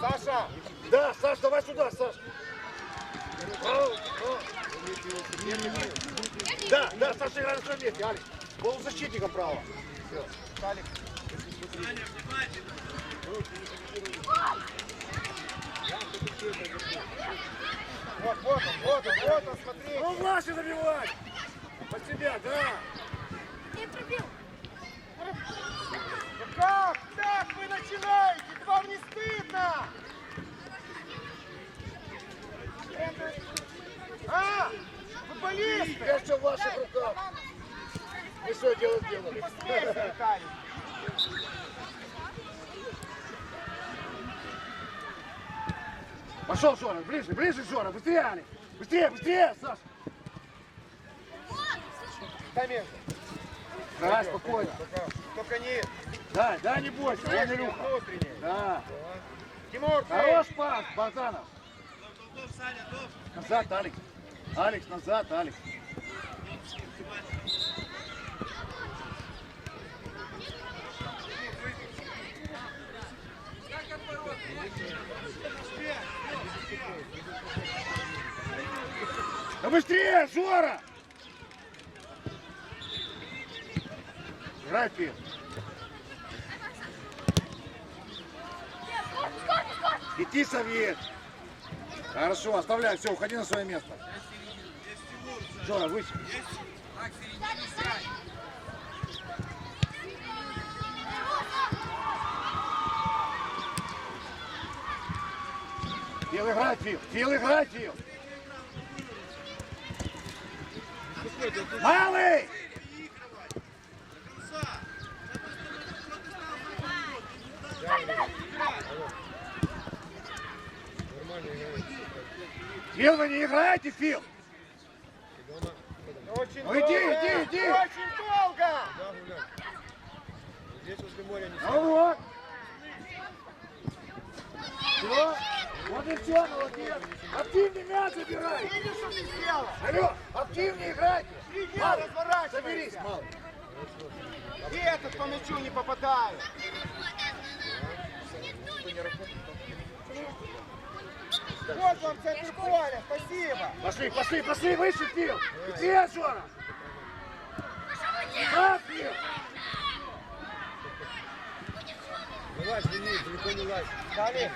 Саша! Да, Саш, давай сюда, Саш. Да, да, Саша играет на месте, Алекс. Полузащитника право. Все. Алик. Вот, вот он, вот он, вот он, смотри. Ну, Влаше забивай. Под себя, да. Ну как? Вы начинаете? Вам не стыдно? А? Футболисты! Я что в ваших руках? Что делать делали? Быстрее, Виталий. Пошел, Жора, ближе, ближе, Жора, быстрее, Али. Быстрее, быстрее, Саша. Дай между. Да, спокойно. Только не... Да, да, не бойся, он Илюха. Да. Тимур, Хорош пас, Богданов. Назад, Алекс. Алекс, назад, Алекс. Да быстрее, Жора! Играй, Иди, Совет. Хорошо, оставляй, все, уходи на свое место. Жора, выше. Фил, играй, Фил. Фил, играй, Фил. Малый! Фил, вы не играете, Фил? Очень Ну иди, иди, иди. Очень долго! Здесь возле моря не Ну вот. Все. Вот и все, молодец. Активнее мяч забирай. Видишь, что ты сделал? Алло, активнее играйте. Иди, разворачивайся. Соберись, малый. И этот по мячу не попадает. Вот вам центр поля, спасибо. Пошли, пошли, пошли, выше, Фил. Где, Жора? Да, Фил. Не лазь, лезь, далеко не лазь. Виталий,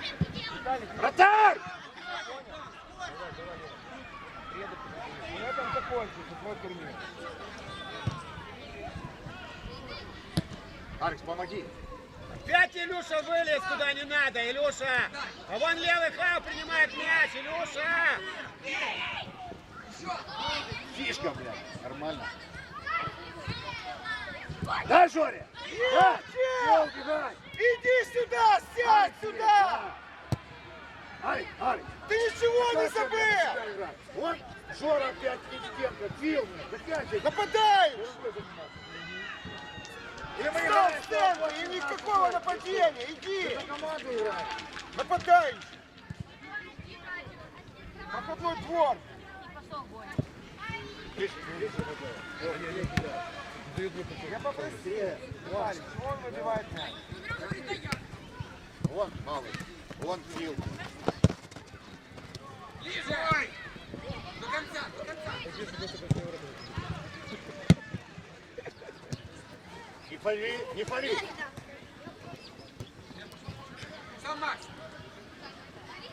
Виталий, Вратарь! на этом закончится твой турнир. Алекс, помоги. Опять Илюша вылез куда не надо, Илюша! А вон левый хав принимает мяч, Илюша! Фишка, блядь. Нормально. Дай, Жоре. Да. Все, убегай. Иди сюда, сядь сюда! Алекс, Алекс. Ты ничего не забыл! Вот Жора опять президентка. Фил, блядь. Заканчивай. Нападаешь! Или мы Встал играем в центр и никакого нападения! Иди! за команду играем. Нападаешь! Проходной двор! Я попросил. Валик, он выбивает мяч. Вон малый. Вон Фил. Не пали, не пали.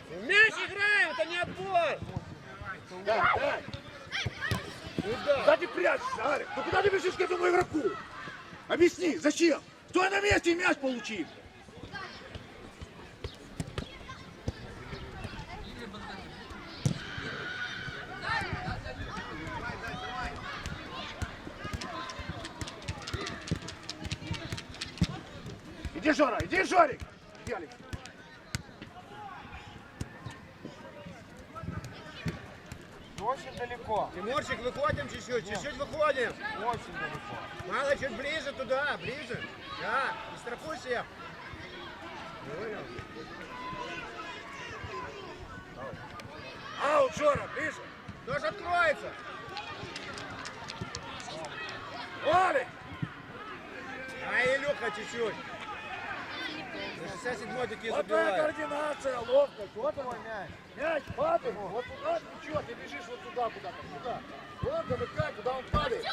В мяч играем, это не отбор! Да, да. Куда ты прячешься, Арик? Ну куда ты бежишь к этому игроку? Объясни, зачем? Стой на месте и мяч получи. Жора, иди, Жорик. Иди, Алекс. Очень далеко. Тимурчик, выходим чуть-чуть, чуть-чуть выходим. Очень далеко. Мало чуть ближе туда, ближе. Да, не страхуй всех. Понял? Аут, Жора, ближе. Кто же откроется? Валик! А Илюха чуть-чуть. На 67-й такие Вот твоя забивают. координация, ловкость. Вот он. мяч. Мяч падает. Вот туда ничего, ты бежишь вот туда куда-то. Сюда. Вот замыкай, куда он падает.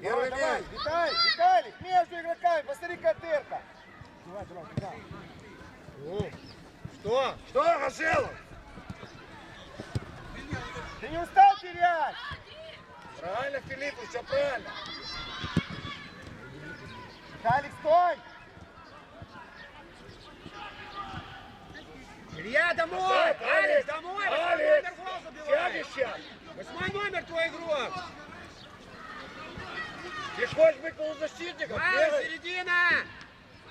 Первый давай, мяч. Виталий, Виталик, между игроками, посмотри, как дырка. Давай, давай, давай. Ну, Что? Что, Гашелов? Ты не устал терять? Правильно, Филипп, все правильно. Виталик, стой! Илья, домой! Назад, Алекс, домой! Алекс! сейчас. Восьмой номер твой игрок! Ты хочешь быть полузащитником? Алекс, Бегай. середина!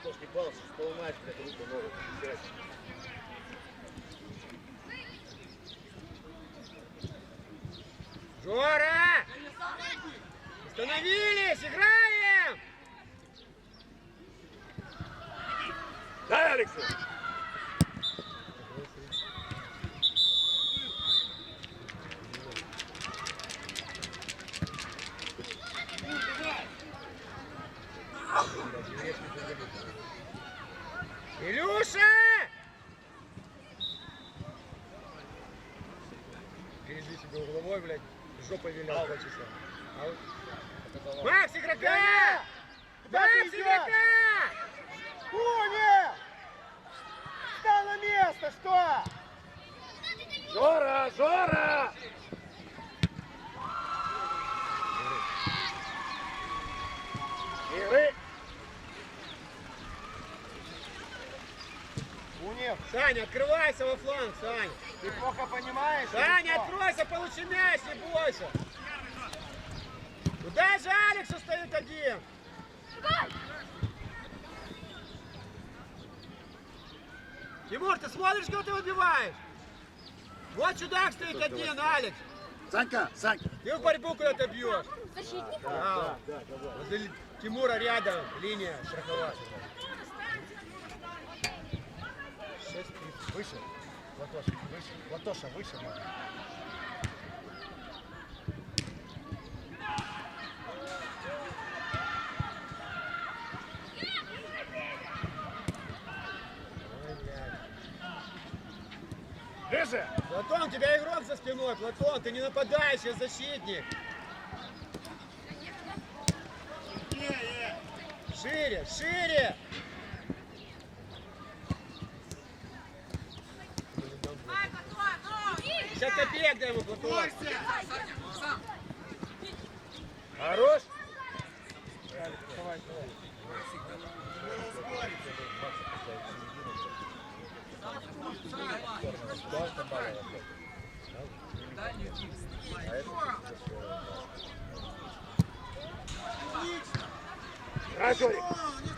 Слушай, Павел, с полуматч, блядь, руку ногу. Сядь. Жора! Остановились! Играем! Дай, Алексей. Илюша! Перейди себе угловой, блядь, жопой вилял два часа. Аут. Макс, игрока! Женя! Куда ты Макс, идешь? игрока! Куня! Встань место, что? Жора, Жора! Игры. Кунев, Саня, открывайся во фланг, Саня! ты плохо понимаешь? что? откройся, получи мяч, не бойся! Куда же Алекс стоит один? Тимур, ты смотришь, кого ты выбиваешь? Вот чудак стоит один, Алекс. Санька, Санька. Ты в борьбу куда-то бьешь. Защитник? Да, Возле Тимура рядом линия страховая. Шесть. Выше. Латоша, выше. Латоша, выше. Платон, у тебя игрок за спиной. Платон, ты не нападающий, защитник. Шире, шире. Сейчас копеек дай ему, Платон. Хорош. Давай, Жорик.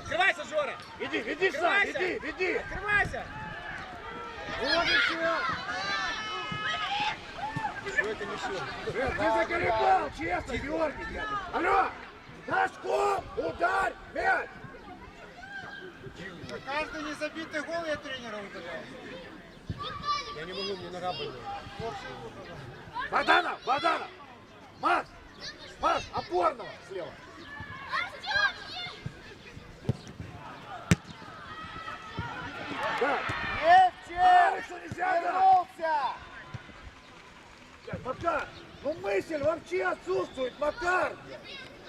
Открывайся, Жора. Иди, иди, Сань, Открывайся. иди, иди. Открывайся. Вот и все. Что это несет? Ты заколебал, честно, Георгий. Алло, носком ударь мяч. За каждый незабитый гол я тренера удаляю. Я не могу, мне нога болит. Богданов, Богданов. Макс, Макс, опорного слева. Да. Легче! Алексу нельзя, да. Вернулся! Блядь, Макар, ну мысль вообще отсутствует, Макар.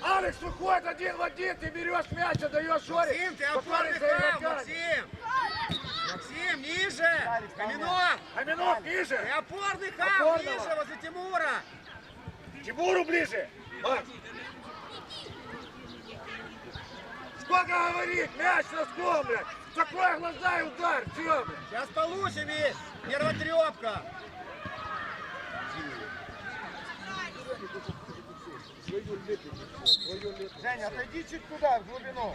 Алекс выходит один в один, ты берешь мяч, отдаешь Жоре. Максим, ты опорный игроками. Максим. Максим, ниже. Каменов. Аминов Ты ниже. опорный хав, Опорного. ниже, возле Тимура. Тимуру ближе. Макс. Сколько говорит, мяч носком, блядь. Закрой глаза и ударь, все, блядь. Сейчас получим и нервотрепка. Женя, отойди чуть туда, в глубину.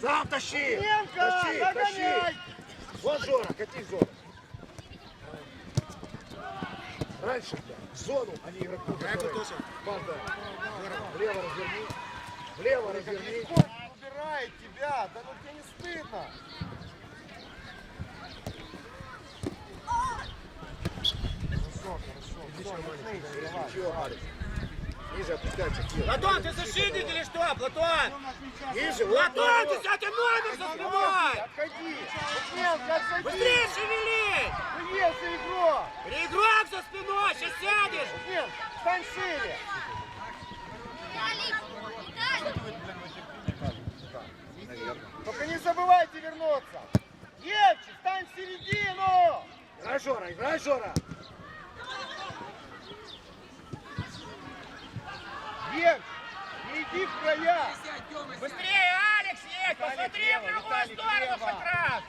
Сам тащи. Немка, Тащи, догоняй! тащи. Вон Жора, кати зону. Раньше, блядь, в зону, а не игроку. который- Банда. Влево разверни. Влево разверни. Убирает тебя, да ну тебе не стыдно. Хорошо, хорошо. Все, не снысь, давай. Ничего, Алекс. Ниже опускается. Платон, ты защитник или что, Платон? Ниже, Платон, ты сядь номер за спиной! Отходи. Быстрее шевели! Ну если игрок. Переигрок за спиной, сейчас сядешь! Нет, стань шире. Только не забывайте вернуться. Девчи, стань в середину. Играй, Жора, играй, Жора. Девчи, не иди в края. Быстрее, Алекс, едь! Посмотри в другую сторону хоть раз!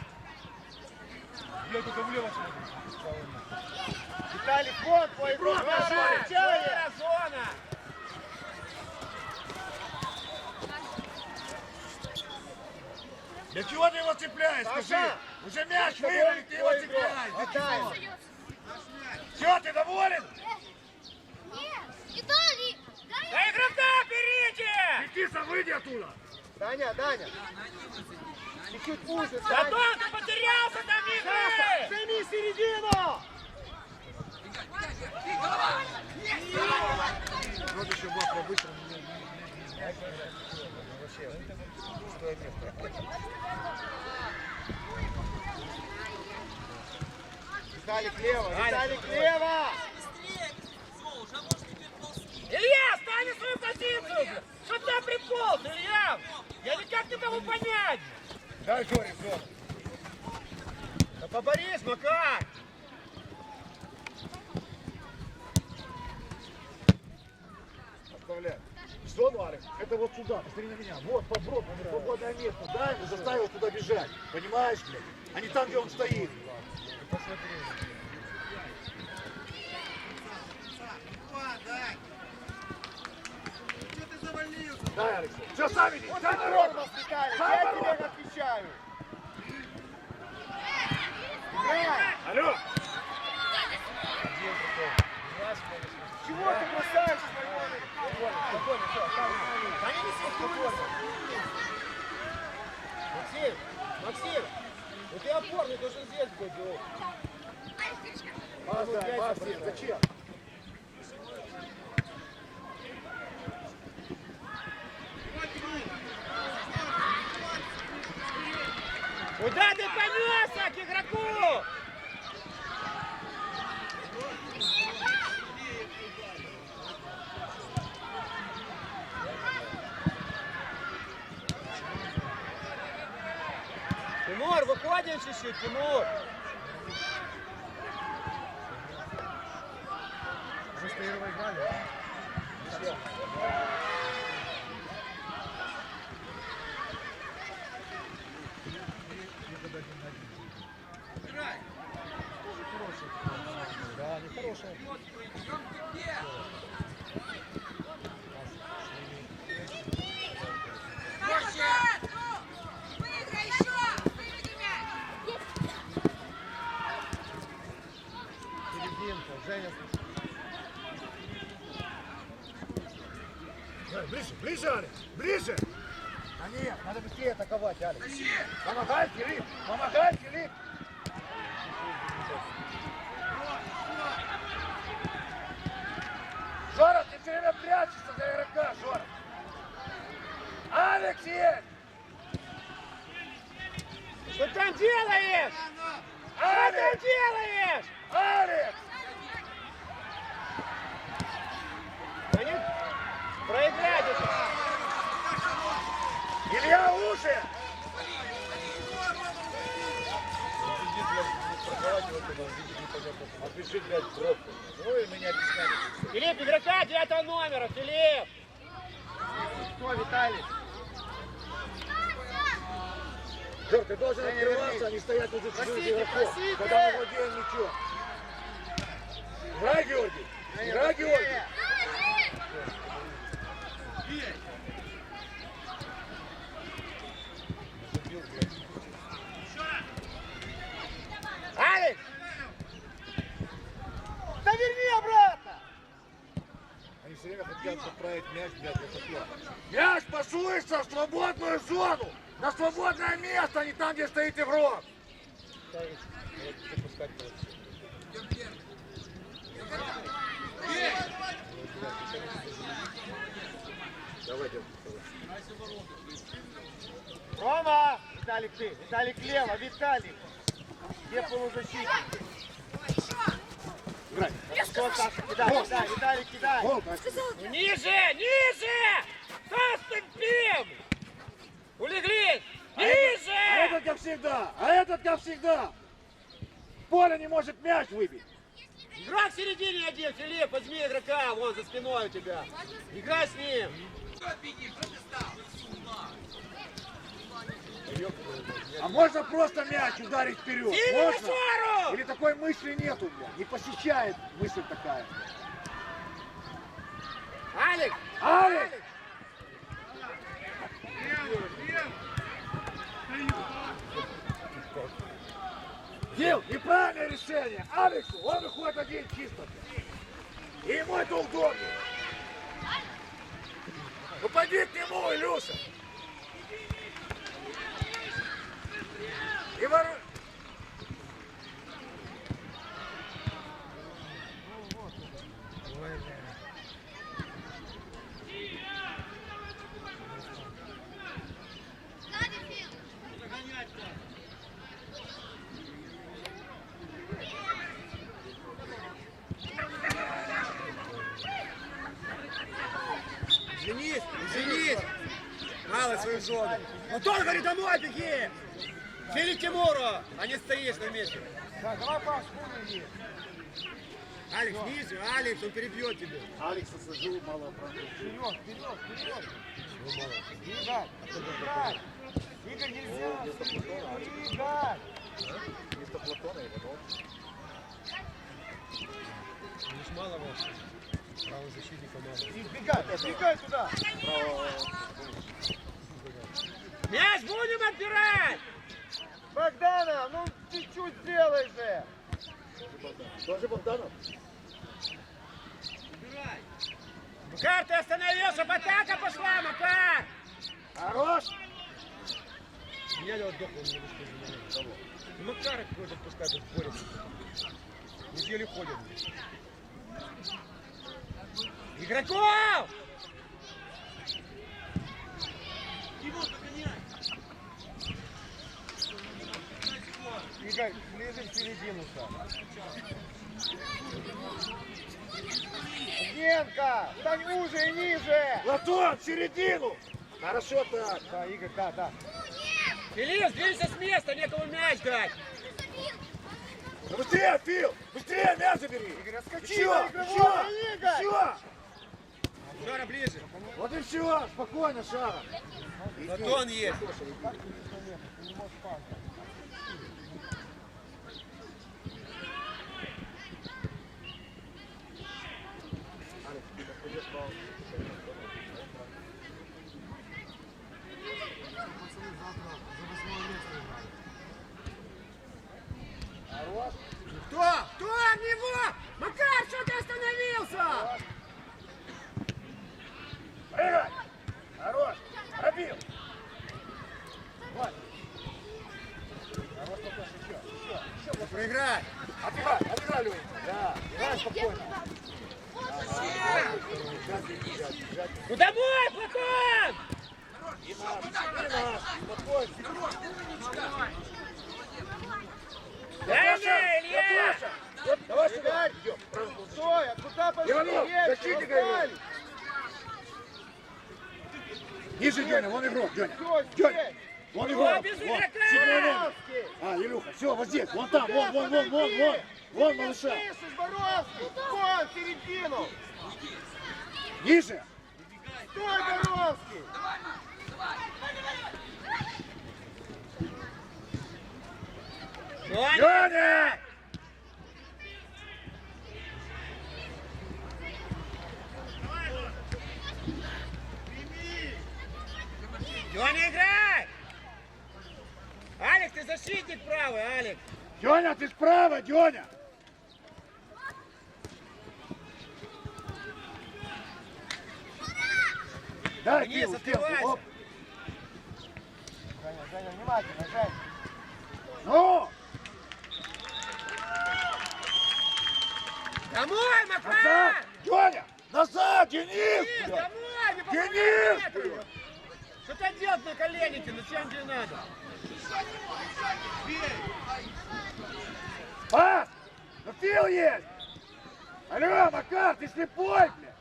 Блядь, это влево смотри. Виталик, вот твой игрок. Жора. Жора, зона! Для чего ты его цепляешь, скажи? Уже мяч выиграли, ты его цепляешь. Отдай. чего? Все, ты доволен? Виталий, Да игрока берите! Никиса, выйди оттуда. Даня, Даня. Чуть-чуть пусть. Даня. Платон, ты потерялся там игры! займи середину. Вот еще бах по-быстрому. Виталик лево, Виталик лево. На свою позицию! Что ты приполз, Илья? Я никак не могу понять! Дай Жоре, в зону. Да поборись, Макар! Оставляй. Зону, Алекс, это вот сюда, посмотри на меня. Вот, поброд, свободное место. Дай ему, заставил туда бежать. Понимаешь, блядь? А не там, где он стоит. Дай, Алекс. Все, сам иди. Вот ты народ. Сам я тебе отвечаю. Алло. Чего ты бросаешь свой Максим, Максим, ну ты опорный должен здесь быть. ну. Поставь, Максим, зачем? Куда ты понесся к игроку? Выходим чуть-чуть, Тимур. Уже с первого играли. Да, не хорошая. выиграй еще! Выведи мяч! Серединка, Женя. Дай, Ближе, ближе, Алекс, ближе. А нет, надо быстрее атаковать, Алекс. Помогай, Филипп, помогай, Филипп. Жора, ты все время прячешься за игрока, Жора. Алекс есть! Что там делаешь? Что ты Алекс! делаешь? Алекс! Они проиграть это. Илья, уши! Отпиши, блядь, пробку. Ну и меня объясняли. Филипп, игрока девятого номера, Филипп. Что, Виталик? Жор, ты должен Женя, открываться, а не стоять возле чужих игроков, когда мы владеем мячом. Играй, Георгий! Играй. Георгий! Делает мяч, блядь, высоко. Мяч пошуется в свободную зону. На свободное место, а не там, где стоит игрок. Давай, давай. Рома! Виталик ты, Виталик лево, Виталик. Где полузащитник? Играй. Что, Саша, кидай, кидай, кидай. Настя. Ниже, ниже! Заступим! Улеглись! А этот, Ниже! а этот как всегда, а этот как всегда. В поле не может мяч выбить. Игрок в середине один, Филипп, возьми игрока, вон за спиной у тебя. Играй с ним. А можно просто мяч ударить вперед? Можно? Или такой мысли нету, бля? Не посещает мысль такая. Алекс! Алекс! Дил, неправильное решение. Алексу, он выходит один чисто. И ему это удобнее. Упади к нему, Илюша. И вору... Женись, женись! Мало свою жену. Ну тот говорит, домой беги! Фили Тимуру, а не стоишь на месте. Да, давай пас, иди. Алекс, ниже, Алекс, он перебьет тебя. Алекса сажу мало правда. Вперед, вперед, вперед. Игорь, Игорь. Игорь, нельзя. Игорь. Вместо Платона и потом. Лишь мало вас. Правый защитника мало. Избегай, избегай туда. Мяч будем отбирать! Богдана, ну чуть-чуть сделай же. Тоже Богданов? Макар, ты остановился, атака пошла, Макар! Хорош! Я вот дохлый не выскажу. Ну, Макара какой-то пускай тут борется. Неделю ходят. Игроков! Игорь, ближе в середину сам. Генка, стань уже и ниже. Платон, в середину! Хорошо так. Да, Игорь, да, да. Филипп, сдвинься с места, некому мяч дать! Ну быстрее, Фил! Быстрее мяч забери! Игорь, раскачи Еще, на еще, игрового, Игорь. еще! Жора, ближе! Вот и все, спокойно, Шара. Батон есть! Кто? Кто от него? Макар, что ты остановился? Прыгай! Хорош! Пробил! Проиграй! Отбирай, отбирай, Лёнь. Да, играй спокойно. Ну домой, Платон! И наш, и наш, спокойно. Дай Илья! Давай сюда. Идем. Стой, а куда пошли? Иванов, защитника раздали. Ниже, Деня, вон игрок, Деня. Всё, Вон номер. Боровский. А, Илюха, все, вот здесь, вон там, вон, вон, вон, вон, вон, вон, малыша. Вон, середину. Ниже. Стой, Боровский. Ваня! Деня! Леня, ты защитник правый, Алекс! Деня, ты справа, Денис, Филу, Фил, открывайся. оп. Женя, Женя, внимательно, Жень. Ну, Домой, назад. Макар! Дёня, назад, Денис! Денис, блядь. домой! Не Денис. Что ты делать на коленнике? Ну чем тебе надо? Пас! Ну Фил есть! Алло, Макар, ты слепой, блядь!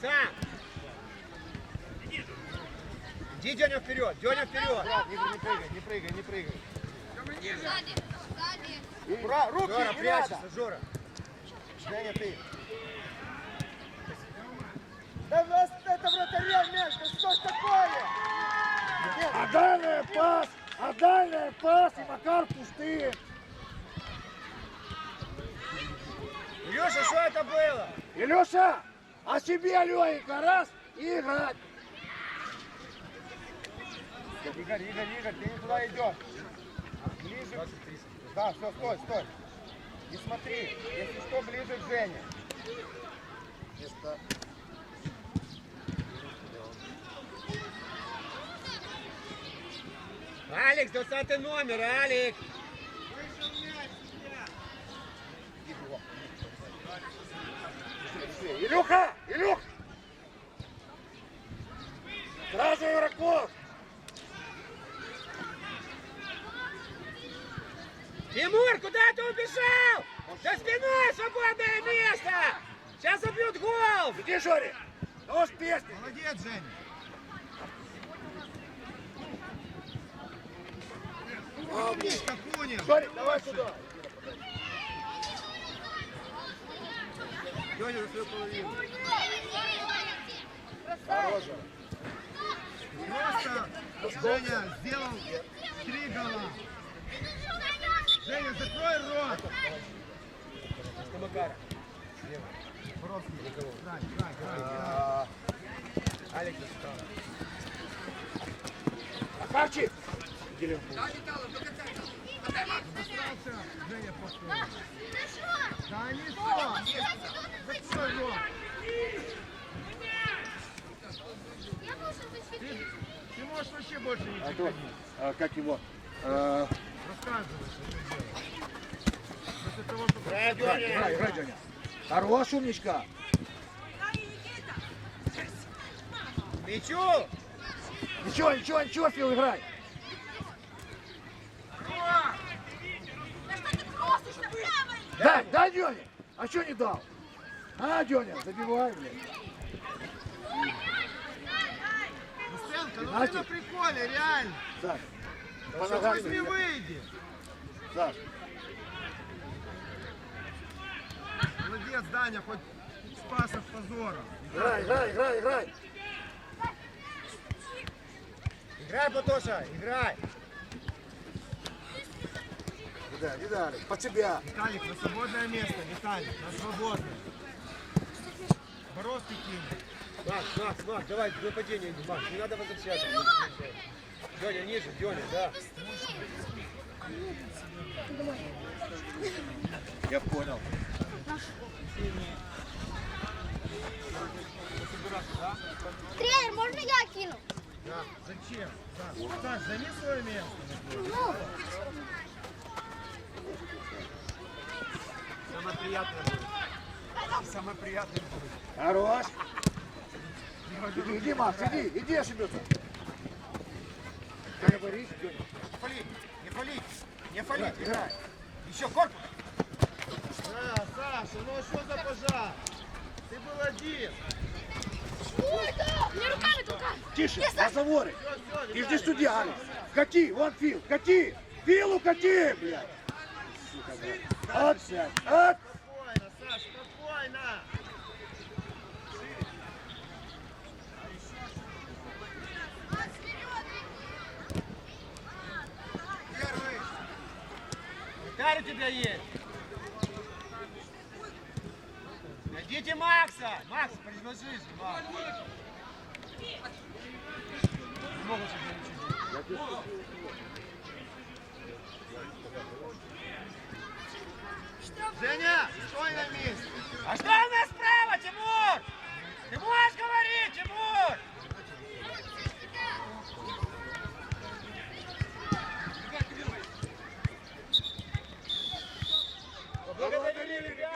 Сам! Иди, Деня, вперед! Деня, вперед! Брат, Игорь, не прыгай, не прыгай, не прыгай. Сзади, сзади. Бра, руки, Жора, не надо. прячься, Жора! Женя, ты. Да у нас это вратаря мяч, да что ж такое? А дальняя пас! А дальняя пас! И Макар пустые! Илюша, что это было? Илюша, а себе легенько раз и играть! Игорь, Игорь, Игорь, ты не туда идешь. Ближе. Да, все, стой, стой. И смотри, если что, ближе к Жене. Алекс, 20 номер, Алекс! Илюха! Илюх! Сразу игроков! Тимур, куда ты убежал? За спиной свободное место! Сейчас забьют гол! Иди, Жори! Ну, с песней! Молодец, Женя. Умничка, понял. Жори, давай сюда! Женя, за свою половину. Хорошо. Просто Женя сделал три гола. Женя, закрой рот. На Макара. Край, край, край. Алекс. Макарчик! Да не рот. Ты можешь вообще больше не А приходить. а, как его? А, Рассказывай, что того, что Играй, играй, играй, Деня. Хорош, умничка! Мячу! Ничего, ничего, ничего, Фил, играй! Да что ты просишь на правой? Дай, дай, Деня! А что не дал? А, Деня, забивай, блядь. Стенка, ну ты на приколе, реально. Саш, по ногам не выйди. Саш, Молодец, Даня, хоть спас от позора. играй, играй, играй, играй! Играй, Батоша, играй! Не дай, под себя! Виталик, на свободное место, Виталик, на свободное. Боровский кинь. Макс, Макс, Макс, давай, нападение Макс, не надо возвращаться. Деня, ниже, Деня, да. Я понял. Тренер, можно я кину? Да, зачем? Саш, Саш, займи свое место. Ну, Самое приятное будет. Самое приятное будет. Хорош! Иди, иди, Макс, иди, иди ошибется. Не борись. Не фалить, не фалить, не фалить, играй. Еще корпус. А, Саша, ну а что за пожар? Ты был один. мне руками толкай. Тише, разговоры. Ты жди судья, Алекс. Кати, вон Фил, кати! Филу кати, блядь! Отсядь, от! Спокойно, Саш, Вратарь у тебя есть. Найдите Макса. Макс, предложи же, Макс. Не могут себе ничего Женя, стой на месте. А что у нас справа, Тимур? Ты можешь говорить, Тимур? Благодари ребят!